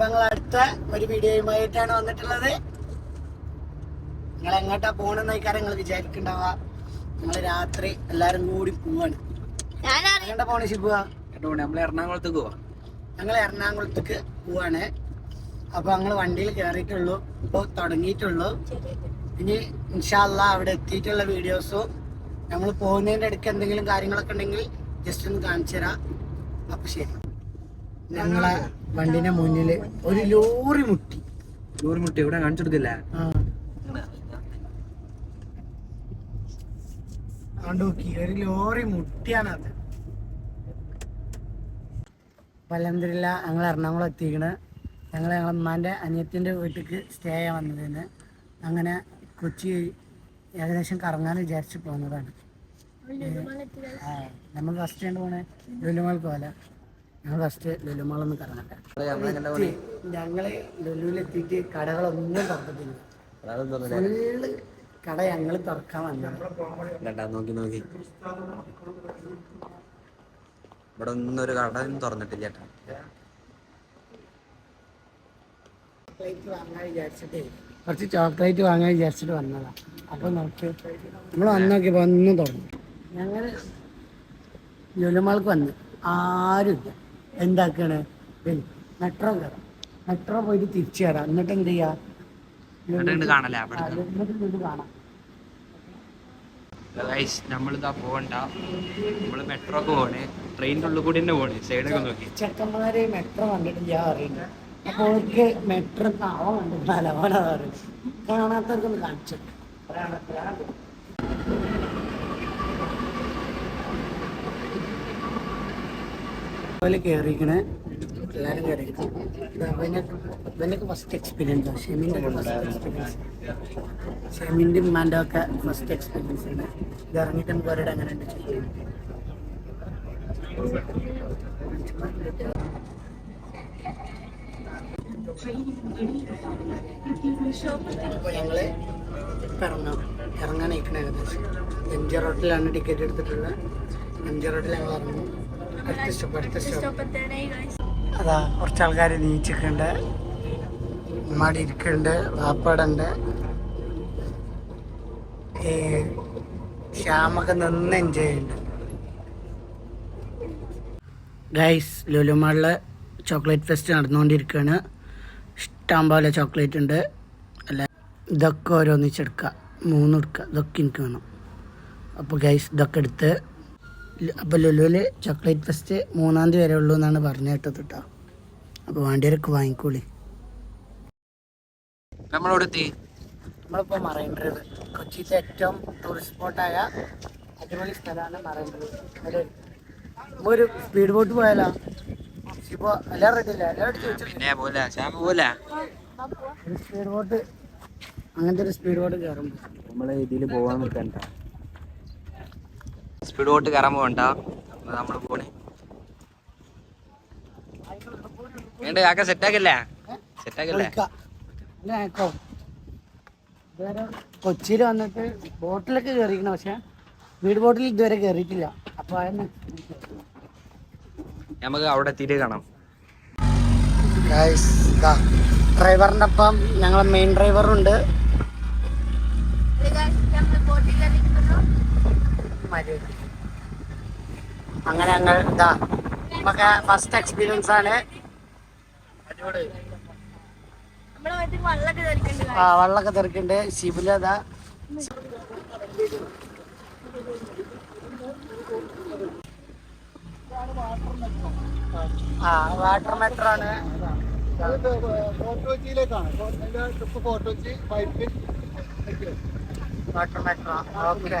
അപ്പൊ ഞങ്ങൾ അടുത്ത ഒരു വീഡിയോയുമായിട്ടാണ് വന്നിട്ടുള്ളത്. നിങ്ങൾ എങ്ങോട്ടാ പോണെന്ന് കാര്യം നിങ്ങൾ വിചാരിക്കണ്ടാവുക ഞങ്ങൾ രാത്രി എല്ലാരും കൂടി പോവാണ്. എങ്ങോട്ടാ പോണ കേട്ടോ നമ്മൾ എറണാകുളത്തേക്ക് പോവാം. ഞങ്ങൾ എറണാകുളത്തേക്ക് പോവാണ്. അപ്പൊ ഞങ്ങൾ വണ്ടിയിൽ കയറിയിട്ടുള്ളൂ ഇപ്പോൾ തുടങ്ങിയിട്ടുള്ളൂ. ഇനി ഇൻഷാല്ല അവിടെ എത്തിയിട്ടുള്ള വീഡിയോസും. നമ്മൾ പോകുന്നതിന്റെ അടുക്ക് എന്തെങ്കിലും കാര്യങ്ങളൊക്കെ ഉണ്ടെങ്കിൽ ജസ്റ്റ് ഒന്ന് കാണിച്ചു തരാം അപ്പൊ ശരി. ഞങ്ങളെ വണ്ടിന്റെ മുന്നിൽ ഒരു ലോറി മുട്ടി. ലോറി മുട്ടി. ഇവിടെ കാണിച്ചു കൊടുക്കില്ല? നോക്കി. ഒരു ലോറി മുട്ടിയാണത്. അലഹമില്ല ഞങ്ങൾ എറണാകുളം എത്തിക്കണ് ഞങ്ങൾ ഞങ്ങളെ ഉമ്മാന്റെ അനിയത്തിന്റെ വീട്ടിലേക്ക് സ്റ്റേ ചെയ്യാൻ വന്നതിന് അങ്ങനെ കൊച്ചി ഏകദേശം കറങ്ങാൻ വിചാരിച്ച് പോകുന്നതാണ് നമ്മൾ ഫസ്റ്റ് കണ്ട് പോണേ. ലുലുമൽ പോലെ. ഞങ്ങൾ ഫസ്റ്റ് ലുലുമാളൊന്നും കറങ്ങട്ടെ. ഞങ്ങൾ ലുലുവിലെത്തിയിട്ട് കടകളൊന്നും തുറക്കത്തില്ല ഫുള്ള് കട ഞങ്ങൾ തുറക്കാൻ വന്നു നോക്കി നോക്കി. ഇവിടെ ഒന്നും ഒരു കട തുറന്നിട്ടില്ല ചേട്ടാ ചോക്ലേറ്റ് വാങ്ങാൻ വിചാരിച്ചിട്ടേ. കുറച്ച് ചോക്ലേറ്റ് വാങ്ങാൻ വിചാരിച്ചിട്ട് വന്നതാ. അപ്പൊ നമുക്ക് നമ്മൾ വന്നോക്കി വന്നു തുടങ്ങി ഞങ്ങൾ ഞങ്ങൾ ലുലുമാൾക്ക് വന്ന്. ആരുമില്ല. എന്താക്കാണ്? മെട്രോ കയറാം മെട്രോ പോയിട്ട് തിരിച്ചു കയറാം എന്നിട്ട് എന്ത് ചെയ്യാ? കാണാം നമ്മളിതാ പോകണ്ട. നമ്മൾ മെട്രോക്ക് പോണേ ട്രെയിനിന്റെ ഉള്ളിൽ കൂടി തന്നെ പോണേ സൈഡൊക്കെ നോക്കി. ചെക്കന്മാരെ മെട്രോ കണ്ടിട്ട് ഞാൻ അറിയില്ല അപ്പൊ അവർക്ക് മെട്രോ അവൻ കണ്ടിട്ടില്ല അവനാ പറയുന്നത് കാണാത്തവർക്കൊന്ന് കാണിച്ചു പോലെ കയറിക്കണേ എല്ലാവരും കയറിയിരിക്കണം ഫസ്റ്റ് എക്സ്പീരിയൻസ് ഷെമിന്റെ ഫസ്റ്റ് എക്സ്പീരിയൻസ് ഷെമിന്റെ ഉമ്മാന്റെ ഒക്കെ ഫസ്റ്റ് എക്സ്പീരിയൻസ് ഉണ്ട്. ഇത് ഇറങ്ങിയിട്ട് നമുക്ക് അങ്ങനെ ഉണ്ട് അപ്പോൾ ഇപ്പം ഇറങ്ങാം ഇറങ്ങാൻ ഏകദേശം. എം ജി റോട്ടിലാണ് ടിക്കറ്റ് എടുത്തിട്ടുള്ളത്. എം ജി റോട്ടിൽ ഞങ്ങൾ ഇറങ്ങും. അതാ കുറച്ച് ആൾക്കാർ നീച്ചിക്കണ്ട് ഉമ്മാടി ഇരിക്കുന്നുണ്ട് വാപ്പാടുണ്ട്. ഈ ശ്യാമൊക്കെ നിന്ന് എൻജോയ് ചെയ്യുന്നുണ്ട്. ഗൈസ് ലുലുമാളിൽ ചോക്ലേറ്റ് ഫെസ്റ്റ് നടന്നുകൊണ്ടിരിക്കുകയാണ്. ഇഷ്ടം പോലെ ചോക്ലേറ്റ് ഉണ്ട്. അല്ല ഇതൊക്കെ ഓരോന്നിച്ചെടുക്കുക മൂന്നെടുക്കുക ഇതൊക്കെ എനിക്ക് വേണം. അപ്പോൾ ഗൈസ് ഇതൊക്കെ എടുത്ത് അപ്പോൾ ലുലുവിൽ ചോക്ലേറ്റ് ഫെസ്റ്റ് മൂന്നാം തീയതി വരെ ഉള്ളൂ എന്നാണ് പറഞ്ഞു കേട്ടത് കേട്ടോ അപ്പോൾ വേണ്ടിയവരൊക്കെ വാങ്ങിക്കോളി. നമ്മളവിടെ എത്തി. നമ്മളിപ്പോൾ മറൈൻ ഡ്രൈവ് കൊച്ചിയിലെ ഏറ്റവും ടൂറിസ്റ്റ് സ്പോട്ടായ അടിപൊളി സ്ഥലമാണ് മറൈൻ ഡ്രൈവ് നമ്മൾ ഒരു സ്പീഡ് ബോട്ട് പോയാലോ? ഇപ്പോൾ എല്ലാവരും റെഡി അല്ലേ? പിന്നെ പോലെ പോലെ സ്പീഡ് ബോട്ട് അങ്ങനത്തെ ഒരു സ്പീഡ് ബോട്ട് കയറുമ്പോൾ നമ്മളെ ഇതിൽ പോവാൻ നിൽക്കണ്ട സ്പീഡ് ബോട്ട് കയറാൻ പോകണ്ട. നമ്മൾ പോണേ. വേണ്ട കാക്ക സെറ്റാക്കല്ലേ സെറ്റാക്കല്ലേ ഇതുവരെ കൊച്ചിയിൽ വന്നിട്ട് ബോട്ടിലൊക്കെ കയറിയിരിക്കണം പക്ഷെ സ്പീഡ് ബോട്ടിൽ ഇതുവരെ കയറിയിട്ടില്ല അപ്പൊ നമുക്ക് അവിടെ എത്തിയിട്ട് കാണാം. ഡ്രൈവറിന്റെ ഒപ്പം ഞങ്ങളെ മെയിൻ ഡ്രൈവറുണ്ട് അങ്ങനെ ഞങ്ങൾ ഇതാ. നമുക്ക് ഫസ്റ്റ് എക്സ്പീരിയൻസ് ആണ്. ആ വെള്ളമൊക്കെ തെറിക്കുന്നുണ്ട് ശിബില ഇതാ. ആ വാട്ടർ മെട്രോ ആണ്. വാട്ടർ മെട്രോ ഓക്കെ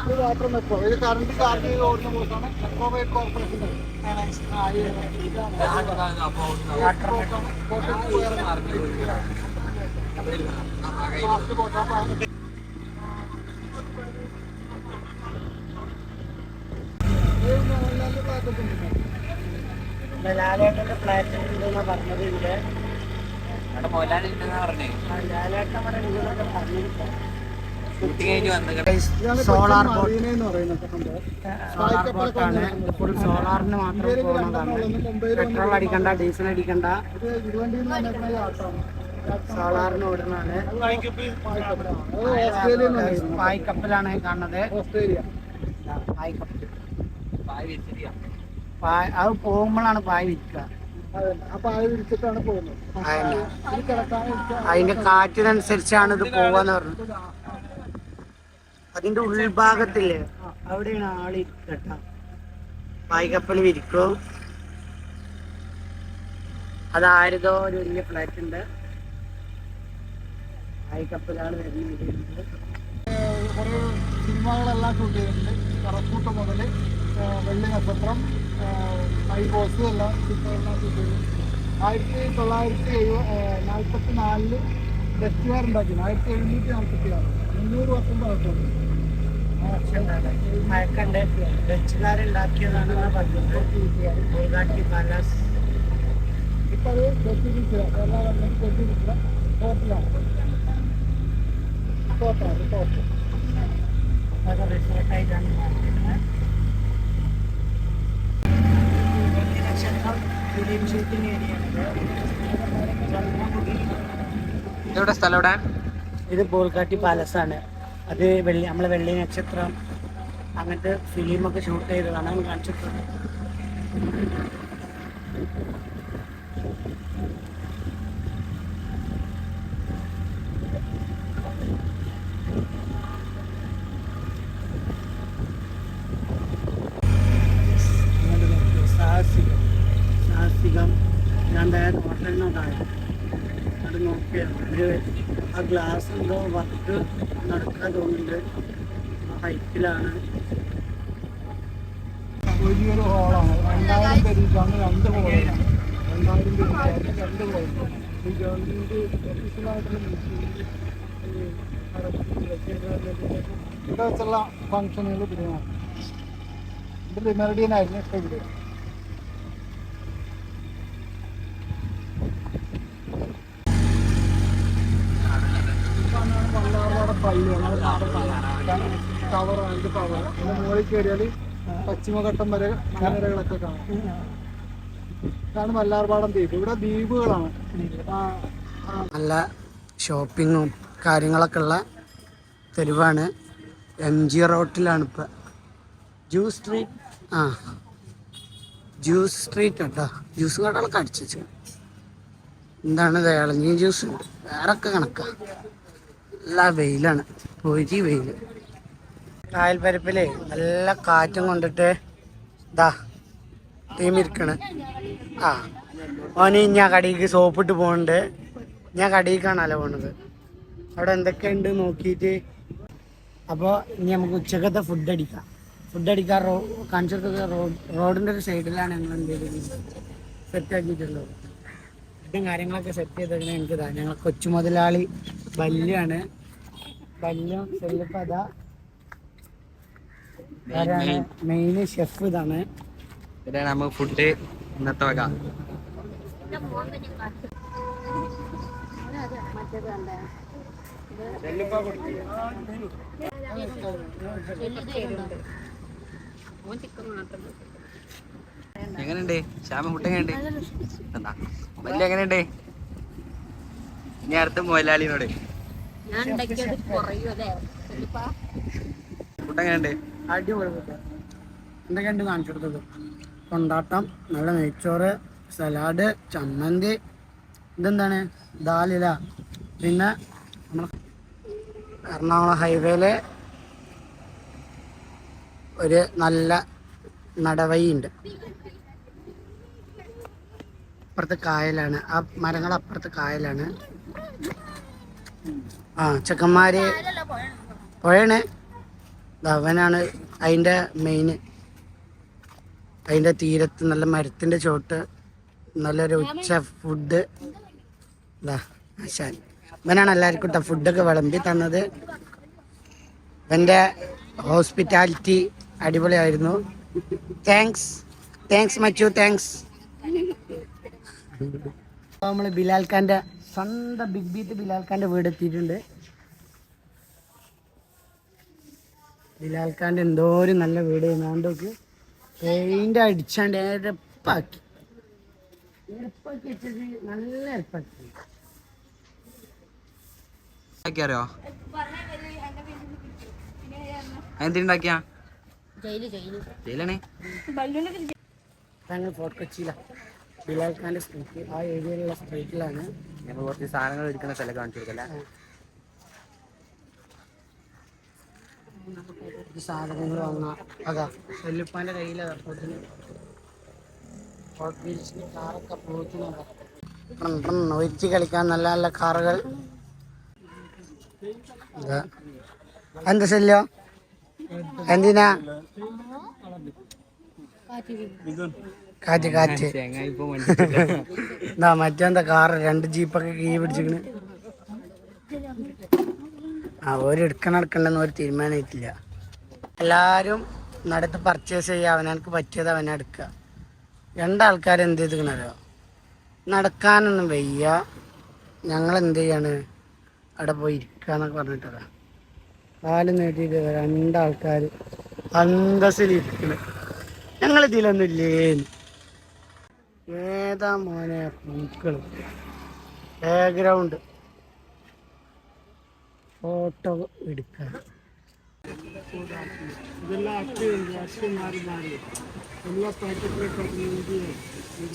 ഇത് വാട്ടർ ഇത് കറണ്ട് ചാർജ് ചെയ്ത് ഓടുന്ന ലാലേട്ടന്റെ ഫ്ലാറ്റ് ഉണ്ടെന്നാ പറഞ്ഞത് ഇവിടെ. ഉണ്ടെന്നാ പറഞ്ഞേ. ലാലേട്ടൻ ഉണ്ടെന്നൊക്കെ പറഞ്ഞിരിക്കാം. Solar boat. സോളാർ ബോട്ടാണ് ഫുൾ സോളാറിന് മാത്രം പോകുന്നതാണ്. പെട്രോൾ അടിക്കണ്ട ഡീസൽ അടിക്കണ്ട. സോളാറിന് ഓടുന്നതാണ്. പായ്ക്കപ്പലാണ് കാണുന്നത്. പായ്ക്കപ്പൽ അത് പോകുമ്പോഴാണ് പായ് കിടക്കാൻ അതിന്റെ കാറ്റിനനുസരിച്ചാണ് ഇത് പോവാന്ന് പറഞ്ഞത് അതിന്റെ ഉൾഭാഗത്തില്ലേ അവിടെയാണ് ആളി കേട്ട പായ്ക്കപ്പൽ വിരിക്കും അതാരതോ ഒരു വലിയ ഫ്ലാറ്റ് ഉണ്ട്. പായ്ക്കപ്പലാണ് വരുന്നത് കുറേ സിനിമകളെല്ലാം ഷൂട്ട് ചെയ്തിട്ടുണ്ട് കറക്കൂട്ട് മുതൽ വെള്ളി നക്ഷത്രം മൈ ബോസ് എല്ലാം ചിത്രമെല്ലാം ഷൂട്ട് ചെയ്തിട്ടുണ്ട് ആയിരത്തി തൊള്ളായിരത്തി എഴുപ നാൽപ്പത്തി നാലിൽ ഡച്ചുകാർ ഉണ്ടാക്കിയത് ആയിരത്തി എഴുന്നൂറ്റി നാൽപ്പത്തി ആറ് മുന്നൂറ് വർഷം പഴക്കമുണ്ട്. മയക്കണ്ട് ഡച്ചുകാരുണ്ടാക്കിയതാണ് പറഞ്ഞത് ബുൾഗാട്ടി പാലസ് ഇപ്പം അത് റിസോർട്ടായിട്ടാണ് മാറിയിരുന്നത് നക്ഷത്രം ഫിലിം ഷൂട്ടിംഗ് ഏരിയയാണിത് ഇതെവിടെ സ്ഥലം ഇവിടെ ഇത് ബോൾഗാട്ടി പാലസ് ആണ് അത് വെള്ളി നമ്മളെ വെള്ളി നക്ഷത്രം അങ്ങനത്തെ ഫിലിമൊക്കെ ഷൂട്ട് ചെയ്തതാണ് നമ്മൾ ഒരു ആ ഗ്ലാസ് എന്തോ വർക്ക് നടക്കാൻ തോന്നുന്നുണ്ട്. ഹൈറ്റിലാണ് വലിയൊരു ഹോളാണ് രണ്ടായിരം പേര് രണ്ട് രണ്ടായിരം പേര് രണ്ട് ഈ ഗവൺമെന്റ് ഓഫീസിലായിട്ടുള്ള മീറ്റിംഗ് ഇവിടെ വെച്ചുള്ള ഇവിടെ നടക്കും. ഇത് ലിമറിഡിയൻ ആയിരുന്നു ഇപ്പൊ ഇവിടെ. ടവർ രണ്ട് ടവർ അതിന്റെ മുകളിൽ കയറിയാൽ പശ്ചിമഘട്ടം വരെ മലനിരകളൊക്കെ കാണാം. ഇതാണ് മല്ലാർപാടം ദ്വീപ്. ഇവിടെ ദ്വീപുകളാണ്. നല്ല ഷോപ്പിങ്ങും കാര്യങ്ങളൊക്കെ ഉള്ള തെരുവാണ്. എം ജി റോട്ടിലാണ് ഇപ്പം. ജ്യൂസ് സ്ട്രീറ്റ് ആ. ജ്യൂസ് സ്ട്രീറ്റ് കേട്ടോ ജ്യൂസ് കടകളൊക്കെ അടിച്ചു വെച്ചു എന്താണ് ഇളഞ്ഞ ജ്യൂസ് ഉണ്ട് വേറെ ഒക്കെ കണക്കാ. നല്ല വെയിലാണ് പൊരി വെയിൽ കായൽപ്പരപ്പിലെ നല്ല കാറ്റും കൊണ്ടിട്ട് ഇതാ തീമിരിക്കണ്. ആ ഓന് ഞാൻ കടയിലേക്ക് സോപ്പിട്ട് പോകുന്നുണ്ട് ഞാൻ കടയിലേക്കാണല്ലോ പോണത്. അവിടെ എന്തൊക്കെയുണ്ട് നോക്കിയിട്ട് അപ്പോൾ ഇനി നമുക്ക് ഉച്ചക്കത്തെ ഫുഡ് അടിക്കാം. ഫുഡ് അടിക്കാൻ റോ കാണിച്ചെടുത്തത് റോഡ് റോഡിന്റെ ഒരു സൈഡിലാണ് ഞങ്ങൾ എന്ത് സെറ്റ് സെറ്റ് ഫുഡും കാര്യങ്ങളൊക്കെ സെറ്റ് ചെയ്തതിന് എനിക്ക് ഇതാ. ഞങ്ങൾ കൊച്ചു മുതലാളി ബല്യാണ് ബല്യം സെല്ലിപ്പത മെയിൻ ഷെഫ് ഇതാണ്. ഇതാണ് നമുക്ക് ഫുഡ് ഇന്നത്തെ വക. എങ്ങനെയുണ്ട്? ശ്യാമ ഫുഡ് എങ്ങനെയുണ്ട്? എന്താ? വലിയ എങ്ങനെയുണ്ട്? ഇനി അടുത്ത മുതലാളിനോട്. ഫുഡ് എങ്ങനെയുണ്ട്? അടിപൊളി ഫുഡ് എന്തൊക്കെയുണ്ട് കാണിച്ചു കൊടുത്തത്? കൊണ്ടാട്ടം നല്ല നെയ്ച്ചോറ് സലാഡ് ചമ്മന്തി. ഇതെന്താണ്? ദാലില. പിന്നെ നമ്മൾ എറണാകുളം ഹൈവേയിലെ ഒരു നല്ല നടവയുണ്ട് ഉണ്ട് അപ്പുറത്ത് കായലാണ്. ആ മരങ്ങൾ അപ്പുറത്ത് കായലാണ്. ആ ചെക്കന്മാര് പുഴയാണ്. ധവനാണ് അതിന്റെ മെയിന് അതിന്റെ തീരത്ത് നല്ല മരത്തിന്റെ ചോട്ട് നല്ലൊരു ഉച്ച ഫുഡ് ആശാൻ. ഇവനാണ് എല്ലാവർക്കും കേട്ടോ ഫുഡൊക്കെ വിളമ്പി തന്നത്. ഇവന്റെ ഹോസ്പിറ്റാലിറ്റി അടിപൊളിയായിരുന്നു. താങ്ക്സ് താങ്ക്സ് മച്ചു. താങ്ക്സ് നമ്മൾ ബിലാൽ ഖാന്റെ സ്വന്തം ബിഗ് ബീറ്റ് ബിലാൽ ഖാന്റെ വീട് എത്തിയിട്ടുണ്ട്. ബിലാൽ എന്തോ ഒരു നല്ല വീട് നോണ്ടോക്ക് പെയിന്റ് അടിച്ചാണ്ട് എരപ്പാക്കി. എരപ്പാക്കി വെച്ചത് നല്ല എരപ്പാക്കി. അറിയോ ജയിൽ ജയിലാണേ. ഞങ്ങൾ ഫോർട്ട് കൊച്ചിയിലാണ് ബിലാൽ ഖാന്റെ സ്ട്രീറ്റ് ആ ഏരിയയിലുള്ള സ്ട്രീറ്റിലാണ്. ഞങ്ങൾ കുറച്ച് സാധനങ്ങൾ എടുക്കുന്ന സ്ഥലം കാണിച്ചു കൊടുക്കല്ലേ? സാധനങ്ങൾ വാങ്ങാം അതാ ഫോർട്ടിന് ഫോർട്ട് ബീച്ചിന് കാറൊക്കെ ഒരിച്ച് കളിക്കാൻ നല്ല നല്ല കാറുകൾ. എന്താ ശല്യോ? എന്തിനാ? കാറ്റ് കാറ്റ്. എന്താ മറ്റെന്താ കാറ്? രണ്ട് ജീപ്പൊക്കെ കീ പിടിച്ചിക്കണ് ആ ഒരു എടുക്കണം എടുക്കണ്ടെന്ന് ഒരു തീരുമാനമായിട്ടില്ല എല്ലാവരും നടത്ത് പർച്ചേസ് ചെയ്യുക അവനക്ക് പറ്റിയത് അവനെ എടുക്കുക. രണ്ടാൾക്കാർ എന്ത് ചെയ്തിക്കണല്ലോ നടക്കാനൊന്നും വയ്യ. ഞങ്ങൾ എന്ത് ചെയ്യാണ്? അവിടെ പോയി ഇരിക്കാന്നൊക്കെ പറഞ്ഞിട്ടതാ കാൽ നീട്ടിയിട്ട് രണ്ടാൾക്കാർ അന്തസ്സിലിരിക്കണ്. ഞങ്ങൾ ഇതിലൊന്നും ഇല്ലേന്ന്. ഏതാ മോനെ? പൂക്കൾ ബാക്ക്ഗ്രൗണ്ട്. ഫോട്ടോ എടുക്കാൻ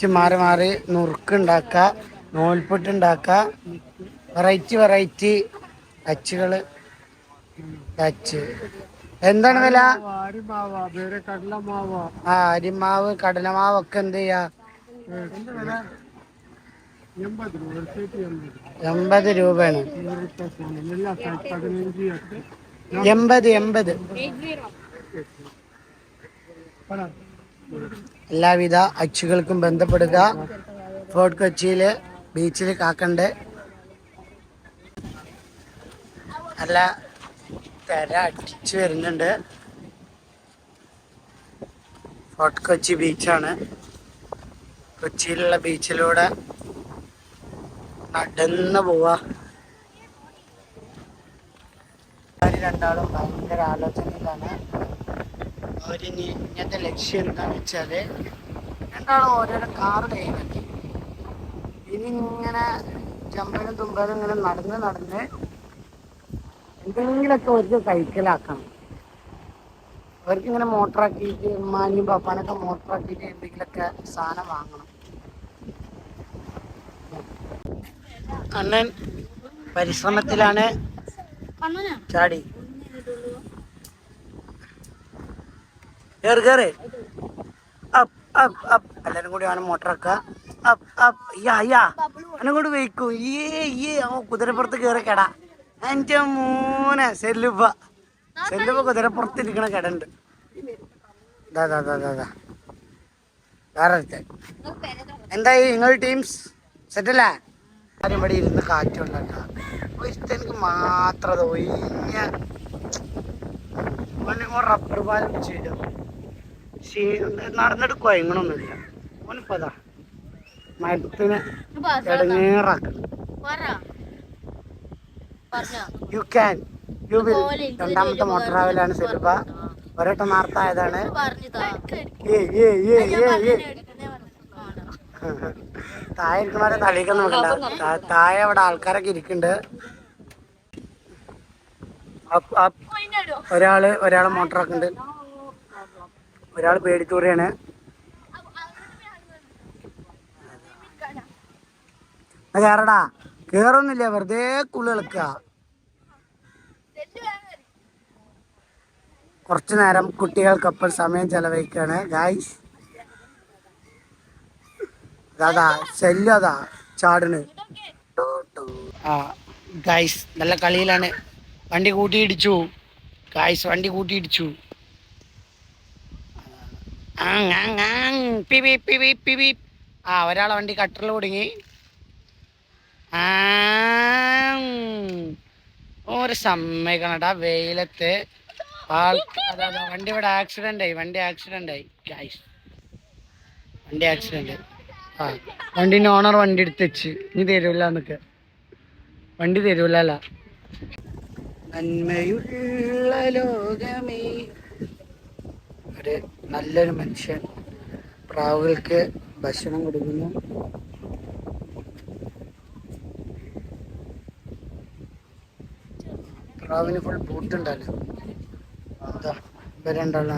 മാറി മാറി നുറുക്കുണ്ടാക്ക നൂൽപുട്ട് വെറൈറ്റി വെറൈറ്റി അച്ചുകൾ. അച്ച്. എന്താണ് വില? ആ അരിമാവ് കടലമാവ്. ഒക്കെ എന്ത് ചെയ്യാ എൺപത് രൂപയാണ്. എൺപത് എൺപത്. എല്ലാവിധ അച്ചുകൾക്കും ബന്ധപ്പെടുക. ഫോർട്ട് കൊച്ചിയിൽ ബീച്ചിൽ കാക്കണ്ട്. അല്ല തര അടിച്ചു വരുന്നുണ്ട്. ഫോർട്ട് കൊച്ചി ബീച്ചാണ്. കൊച്ചിയിലുള്ള ബീച്ചിലൂടെ നടന്ന് പോവാ. രണ്ടാളും ഭയങ്കര ആലോചനയിലാണ്. അവരിനി ഇങ്ങനത്തെ ലക്ഷ്യം എന്താണെന്ന് വെച്ചാൽ രണ്ടാളും ഓരോരോ കാറ് കൈമാറ്റി ഇനി ഇങ്ങനെ ചമ്പലും തുമ്പലും ഇങ്ങനെ നടന്ന് നടന്ന് എന്തെങ്കിലുമൊക്കെ അവർക്ക് കൈക്കലാക്കണം അവർക്ക് ഇങ്ങനെ മോട്ടറാക്കിയിട്ട് ഉമ്മാനിയും പപ്പാനൊക്കെ മോട്ടറാക്കിയിട്ട് എന്തെങ്കിലുമൊക്കെ സാധനം വാങ്ങണം. അണ്ണൻ പരിശ്രമത്തിലാണ് ചാടി. കയറി അപ്പ് അപ്പ് അപ്പ് എല്ലാരും കൂടി വേണം മോട്ടറൊക്കെ അപ്പ് അപ്പ് യാ യാ അന്നെ കൊണ്ട് വെയ്ക്കും. ഈ ഈ അവൻ കുതിരപ്പുറത്ത് കയറി കെട. എന്റെ മോനെ സെല്ലുപ്പ. സെല്ലുപ്പ കുതിരപ്പുറത്ത് ഇരിക്കണ കിടണ്ട്. വേറെ എന്തായി? നിങ്ങൾ ടീംസ് സെറ്റല്ലേ ആരും ഇവിടെ ഇരുന്ന് ഇഷ്ടം എനിക്ക് മാത്രം ഒഴിഞ്ഞ റബ്ബർ പാലം ചെയ്തു നടന്നിട്ട് കൊയങ്ങണമൊന്നുമില്ല ഓനിപ്പതാ മരത്തിന് ഇടങ്ങേറാക്കണം യു ക്യാൻ യു വിൽ രണ്ടാമത്തെ മോട്ടർ ട്രാവലാണ് സെൽബ ഒരട്ടം നാർത്തായതാണ് ഏ ഏ ഏ ഏ ഏ താഴെ ഇരിക്കണവരെ നോക്കണ്ട. താഴെ അവിടെ ആൾക്കാരൊക്കെ ഇരിക്കുന്നുണ്ട്. ഒരാൾ ഒരാൾ ഒരാളെ ഉണ്ട് ഒരാൾ പേടിത്തൂറിയാണ് കേറടാ. കേറൊന്നുമില്ല വെറുതെ കുളി കളിക്കുക കുറച്ചു നേരം കുട്ടികൾക്കൊപ്പം സമയം ചെലവഴിക്കാണ്. ഗായ്സ് അതാ ശല്യം അതാ ചാടണ് ആ ഗായ്സ് നല്ല കളിയിലാണ്. വണ്ടി കൂട്ടിയിടിച്ചു. ഗായ്സ് വണ്ടി പി പി. ആ ഒരാളെ വണ്ടി കട്ടറിൽ കുടുങ്ങി. ഒരു സമ്മതിക്കണട്ടാ വെയിലത്ത്. വണ്ടി ഇവിടെ ആക്സിഡന്റ് ആയി വണ്ടി ആക്സിഡന്റ് ആയി. ഗായ്സ് വണ്ടി ആക്സിഡന്റ് ആ ഓണർ വണ്ടി എടുത്ത് വെച്ച് ഇനി തരൂല എന്നൊക്കെ വണ്ടി തരൂല അല്ല നന്മയുള്ള ലോകമേ. ഒരു നല്ലൊരു മനുഷ്യൻ. പ്രാവുകൾക്ക് ഭക്ഷണം കൊടുക്കുന്നു. പ്രാവിന് ഫുൾ ബൂട്ടുണ്ടല്ലോ ഇവരുണ്ടല്ലോ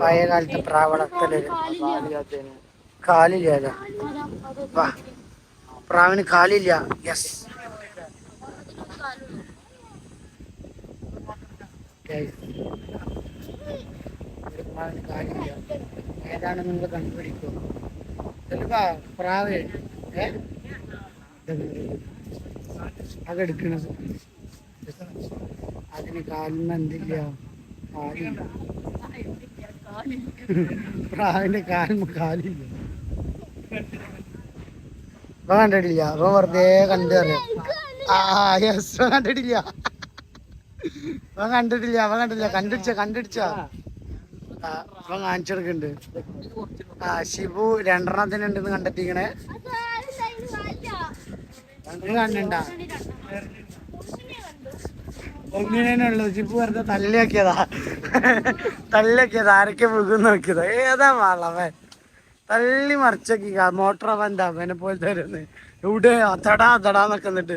പഴയ കാലത്ത് പ്രാവ് കാലില്ല വാ. പ്രാവിന് കാലില്ല. യെസ് പ്രാവിന് കാലില്ല. ഏതാണ് നിങ്ങൾ കണ്ടുപിടിക്കുക? ചിലപ്പോ പ്രാവ്. ഏ? അതെടുക്കണത്. അതിന് കാലിന് എന്തില്ല? കാലില്ല. പ്രാവിന്റെ കാലിന് കാലില്ല. ഇപ്പൊ കണ്ടിട്ടില്ല. അപ്പൊ വെറുതെ കണ്ടു ആ യെസ് ഇപ്പൊ കണ്ടിട്ടില്ല. അവൻ കണ്ടിട്ടില്ല അവൻ കണ്ടില്ല കണ്ടിടിച്ച കണ്ടിടിച്ച. അവൻ കാണിച്ചെടുക്കുന്നുണ്ട്. ആ ഷിബു രണ്ടെണ്ണത്തിനുണ്ടെന്ന് കണ്ടെത്തിക്കണേ. നീ കണ്ടണ്ട ഒന്നിനുള്ളത് ഷിബു വെറുതെ തല്ലിയാക്കിയതാ. തല്ലിയാക്കിയതാ. ആരൊക്കെ മുഖം നോക്കിയതാ? ഏതാ വളവൻ തള്ളി മറിച്ചൊക്കെ മോട്ടോർ അവൻ അവനെ പോലെ തരുന്ന്. ഇവിടെ അതടാ അതടാന്നൊക്കെ എന്നിട്ട്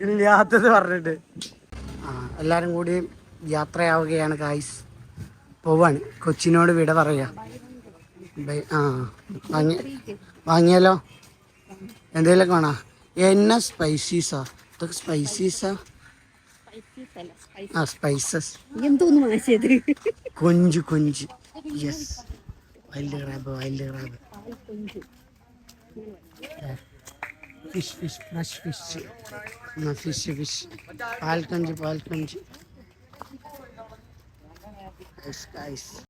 ഇല്ലാത്തത് പറഞ്ഞിട്ട്. ആ എല്ലാരും കൂടി യാത്രയാവുകയാണ് കായ്സ് പോവാണ്. കൊച്ചിനോട് വിട പറയാ. ആ വാങ്ങി വാങ്ങിയാലോ എന്തെങ്കിലുമൊക്കെ വേണോ? എന്നാ സ്പൈസീസാ ഇതൊക്കെ സ്പൈസീസാ ആ? സ്പൈസസ് എന്തോന്ന് കൊഞ്ച് കൊഞ്ച്. Yes wild crab wild crab fish fish fresh fish na fish fish palkanji palkanji guys